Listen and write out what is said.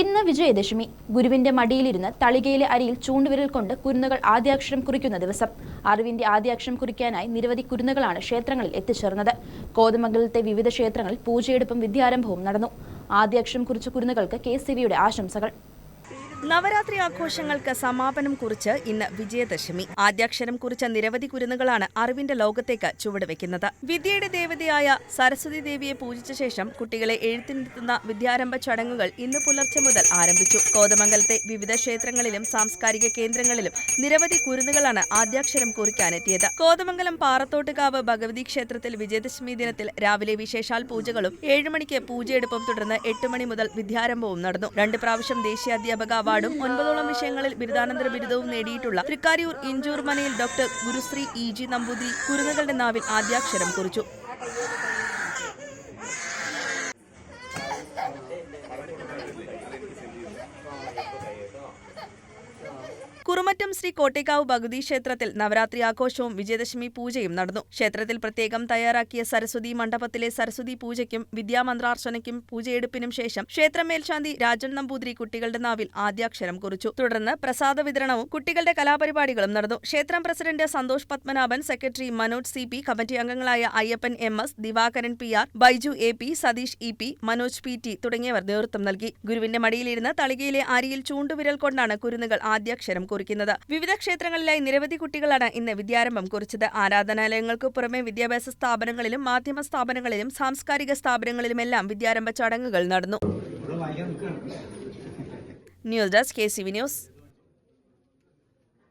ഇന്ന് വിജയദശമി. ഗുരുവിന്റെ മടിയിലിരുന്ന് തളികയിലെ അരിയിൽ ചൂണ്ടുവിരൽ കൊണ്ട് കുരുന്നുകൾ ആദ്യാക്ഷരം കുറിക്കുന്ന ദിവസം. അറിവിന്റെ ആദ്യാക്ഷരം കുറിക്കാനായി നിരവധി കുരുന്നുകളാണ് ക്ഷേത്രങ്ങളിൽ എത്തിച്ചേർന്നത്. കോതമംഗലത്തെ വിവിധ ക്ഷേത്രങ്ങളിൽ പൂജയെടുപ്പും വിദ്യാരംഭവും നടന്നു. ആദ്യാക്ഷരം കുറിച്ച കുരുന്നുകൾക്ക് കെ ആശംസകൾ. നവരാത്രി ആഘോഷങ്ങൾക്ക് സമാപനം കുറിച്ച് ഇന്ന് വിജയദശമി. ആദ്യാക്ഷരം കുറിച്ച നിരവധി കുരുന്നുകളാണ് അറിവിന്റെ ലോകത്തേക്ക് ചുവടുവെക്കുന്നത്. വിദ്യയുടെ ദേവതയായ സരസ്വതി ദേവിയെ പൂജിച്ച ശേഷം കുട്ടികളെ എഴുത്തിനിരുത്തുന്ന വിദ്യാരംഭ ചടങ്ങുകൾ ഇന്ന് പുലർച്ചെ മുതൽ ആരംഭിച്ചു. കോതമംഗലത്തെ വിവിധ ക്ഷേത്രങ്ങളിലും സാംസ്കാരിക കേന്ദ്രങ്ങളിലും നിരവധി കുരുന്നുകളാണ് ആദ്യാക്ഷരം കുറിക്കാനെത്തിയത്. കോതമംഗലം പാറത്തോട്ടുകാവ് ഭഗവതി ക്ഷേത്രത്തിൽ വിജയദശമി ദിനത്തിൽ രാവിലെ വിശേഷാൽ പൂജകളും ഏഴുമണിക്ക് പൂജയെടുപ്പും തുടർന്ന് എട്ട് മണി മുതൽ വിദ്യാരംഭവും നടന്നു. രണ്ട് പ്രാവശ്യം ദേശീയ അധ്യാപക അവാർഡും ഒൻപതോളം വിഷയങ്ങളിൽ ബിരുദാനന്തര ബിരുദവും നേടിയിട്ടുള്ള Thrikkariyoor ഇഞ്ചൂർമനയിൽ doctor Gurushree E G Namboothiri കുരുന്നുകളുടെ നാവിൽ ആദ്യാക്ഷരം കുറിച്ചു. കുറുമറ്റം ശ്രീ കോട്ടേക്കാവ് ഭഗവതി ക്ഷേത്രത്തിൽ നവരാത്രി ആഘോഷവും വിജയദശമി പൂജയും നടന്നു. ക്ഷേത്രത്തിൽ പ്രത്യേകം തയ്യാറാക്കിയ സരസ്വതി മണ്ഡപത്തിലെ സരസ്വതി പൂജയ്ക്കും വിദ്യാമന്ത്രാർച്ചനയ്ക്കും പൂജയെടുപ്പിനും ശേഷം ക്ഷേത്ര മേൽശാന്തി രാജൻ നമ്പൂതിരി കുട്ടികളുടെ നാവിൽ ആദ്യാക്ഷരം കുറിച്ചു. തുടർന്ന് പ്രസാദ വിതരണവും കുട്ടികളുടെ കലാപരിപാടികളും നടന്നു. ക്ഷേത്രം president Santhosh Padmanabhan secretary Manoj C P committee അംഗങ്ങളായ Ayyappan M S Divakaran P R Baiju A P Satheesh E P Manoj P T തുടങ്ങിയവർ നേതൃത്വം നൽകി. ഗുരുവിന്റെ മടിയിലിരുന്ന് തളികയിലെ അരിയിൽ ചൂണ്ടുവിരൽ കൊണ്ടാണ് കുരുന്നുകൾ ആദ്യാക്ഷരം കുറിക്കുന്നത്. വിവിധ ക്ഷേത്രങ്ങളിലായി നിരവധി കുട്ടികളാണ് ഇന്ന് വിദ്യാരംഭം കുറിച്ചത്. ആരാധനാലയങ്ങൾക്ക് പുറമെ വിദ്യാഭ്യാസ സ്ഥാപനങ്ങളിലും മാധ്യമ സ്ഥാപനങ്ങളിലും സാംസ്കാരിക സ്ഥാപനങ്ങളിലുമെല്ലാം വിദ്യാരംഭ ചടങ്ങുകൾ നടന്നു. News desk K C V news.